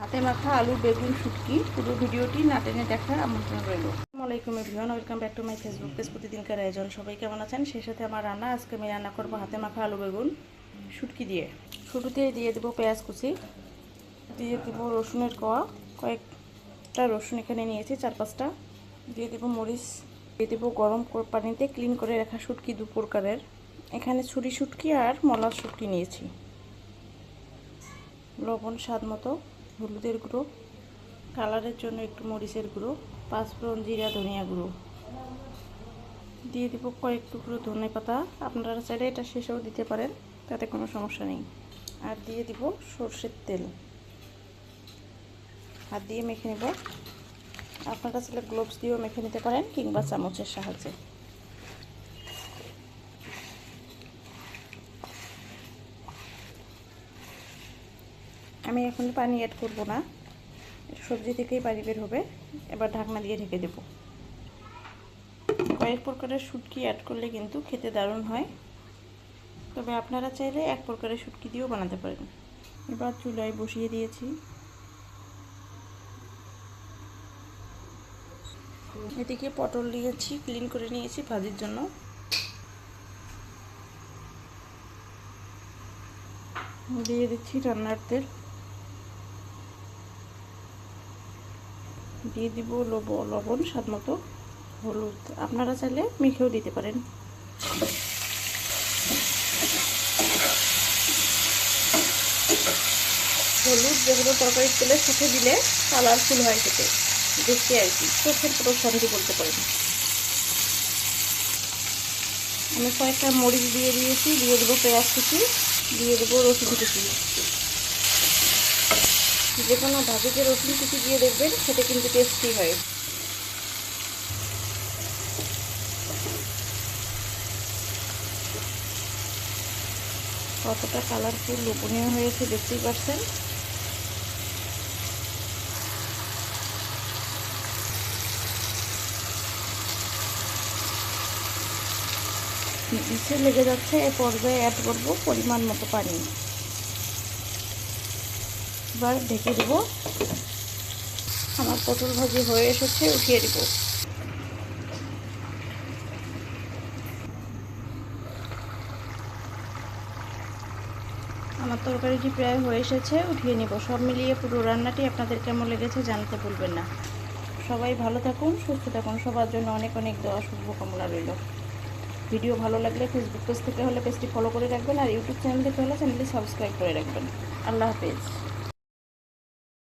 হাতে মাখা আলু, বেগুন, শুটকি, পুরো ভিডিওটি না টেনে দেখার আমন্ত্রণ রইল। আসসালামাইকুম everyone welcome back to my Facebook page প্রতিদিনকার আয়োজন। সবাই কেমন আছেন? সেই সাথে আমার রান্না, আজকে আমি রান্না করব হাতে মাখা আলু, বেগুন, শুটকি দিয়ে। শুরুতে দিয়ে দেবো পেঁয়াজ কুচি, দিয়ে দেবো রসুনের কোয়া, কয়েকটা রসুন এখানে নিয়েছি, চার পাঁচটা। দিয়ে দেবো মরিচ, দিয়ে দেবো গরম পানিতে ক্লিন করে রাখা শুটকি দু প্রকারের। এখানে ছুরি শুটকি আর মলার শুটকি নিয়েছি। লবণ স্বাদ মতো। হলুদের গুঁড়ো, কালারের জন্য একটু মরিচের গুঁড়ো, পাঁচফোড়ন জিরা, ধনিয়া গুঁড়ো। দিয়ে দিব কয়েক টুকরো ধনে পাতা। আপনারা চাইলে এটা শেষেও দিতে পারেন, তাতে কোনো সমস্যা নেই। আর দিয়ে দিব সর্ষের তেল। হাত দিয়ে মেখে নেব। আপনারা চাইলে গ্লোভস দিয়েও মেখে নিতে পারেন কিংবা চামচের সাহায্যে। আমি এখন পানি অ্যাড করব না। সবজি থেকেই পানি বের হবে। এবার ঢাকনা দিয়ে ঢেকে দেব। কয়েক প্রকারের শুটকি অ্যাড করলে কিন্তু খেতে দারুণ হয়। তবে আপনারা চাইলে এক প্রকারের শুটকি দিয়েও বানাতে পারেন। এবার চুলায় বসিয়ে দিয়েছি। এদিকে পটল নিয়েছি ক্লিন করে নিয়েছি ভাজির জন্য। দিয়ে দিচ্ছি রান্নার তেল। দিয়ে দিব লব, লবণ, স্বাদ মতো হলুদ। আপনারা চাইলে মেখেও দিতে পারেন। হলুদ যেগুলো তরকারির তেলের সাথে দিলে কালারফুল হয় খেতে। দেখতে আর কি, চোখের পুরো শান্তি করতে পারেন আমি কয়েকটা মরিচ দিয়ে দিয়েছি, দিয়ে দেবো পেঁয়াজ কুচি, দিয়ে দেবো রসুন কুচি। যে কোনো ভাজিতে রসুন কুচি দিয়ে দেখবেন, সেটা কিন্তু টেস্টি হয়। কতটা কালারফুল লোভনীয় হয়েছে, দেখতেই পারছেন। নিচে লেগে যাচ্ছে, এ পর্যায়ে অ্যাড করব পরিমাণ মতো পানি। এবার ঢেকে দেব। আমার পটল ভাজি হয়ে এসেছে, উঠিয়ে দেব। আমার তরকারিটি প্রায় হয়ে এসেছে, উঠিয়ে নেব। সব মিলিয়ে পুরো রান্নাটি আপনাদের কেমন লেগেছে জানতে ভুলবেন না। সবাই ভালো থাকুন, সুস্থ থাকুন। সবার জন্য অনেক অনেক দেওয়া শুভকামনা রইল। ভিডিও ভালো লাগলে ফেসবুক পেজ থেকে হলে পেজটি ফলো করে রাখবেন আর ইউটিউব চ্যানেল থেকে হলে চ্যানেলটি সাবস্ক্রাইব করে রাখবেন। আল্লাহ হাফেজ।